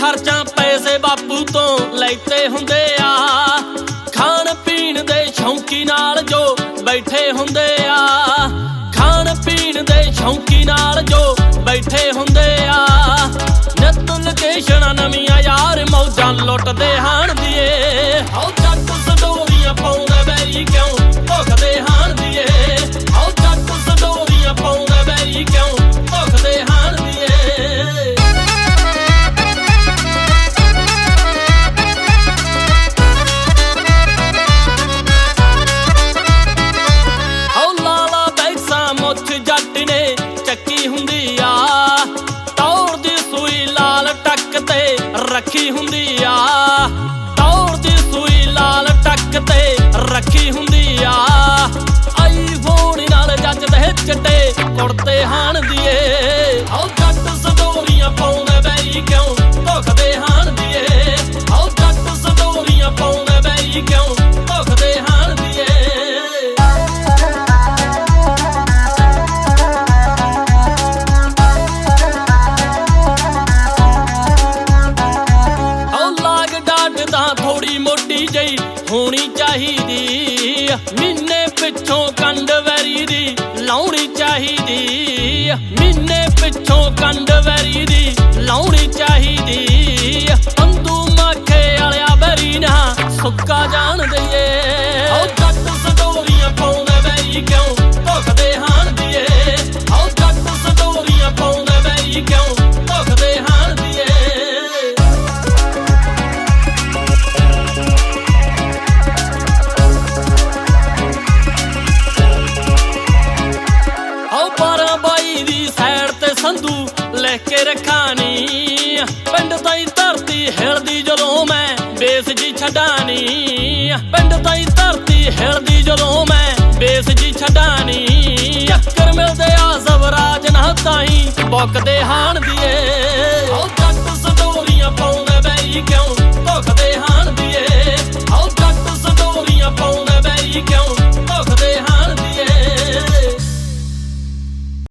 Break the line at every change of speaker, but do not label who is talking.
ਖਰਚਾ ਪੈਸੇ ਬਾਪੂ ਤੋਂ ਲੈਤੇ ਹੁੰਦੇ ਆ। ਖਾਣ ਪੀਣ ਦੇ ਸ਼ੌਂਕੀ ਨਾਲ ਜੋ ਬੈਠੇ ਹੁੰਦੇ ਆ। ਖਾਣ ਪੀਣ ਦੇ ਸ਼ੌਂਕੀ ਨਾਲ ਜੋ ਬੈਠੇ ਹੁੰਦੇ ਆ। ਨਤ ਲੋਕੇਸ਼ਨਾਂ ਨਵੀਆਂ ਯਾਰ ਮੌਜਾਂ ਲੁੱਟਦੇ ਹਾਣ ਦੀਏ। ਰੱਖੀ ਹੁੰਦੀ ਆ। ਚਾਹੀਦੀ ਮਹੀਨੇ ਪਿੱਛੋਂ ਕੰਡ ਵੈਰੀ ਦੀ ਲਾਉਣੀ ਚਾਹੀਦੀ ਮਹੀਨੇ ਪਿੱਛੋਂ ਕੰਡ ਵੈਰੀ ਦੀ ਲਾਉਣੀ ਚਾਹੀਦੀ ਅੰਦੂ ਲੈ ਕੇ ਰਖਾਨੀ। ਪਿੰਡ ਤਾਈ ਧਰਤੀ ਹਿਲਦੀ ਜਦੋਂ ਮੈਂ ਬੇਸ ਜੀ ਛਡਾਣੀ ਪਿੰਡ ਤਾਈ ਧਰਤੀ ਹਿਲਦੀ ਜਦੋਂ ਮੈਂ ਬੇਸ ਜੀ ਛਡਾਣੀ ਚੱਕਰ ਮਿਲਦੇ ਆ ਸਵਰਾਜ ਨਾ ਤਾਈ ਬੁੱਕਦੇ ਹਾਣ ਦੀਏ।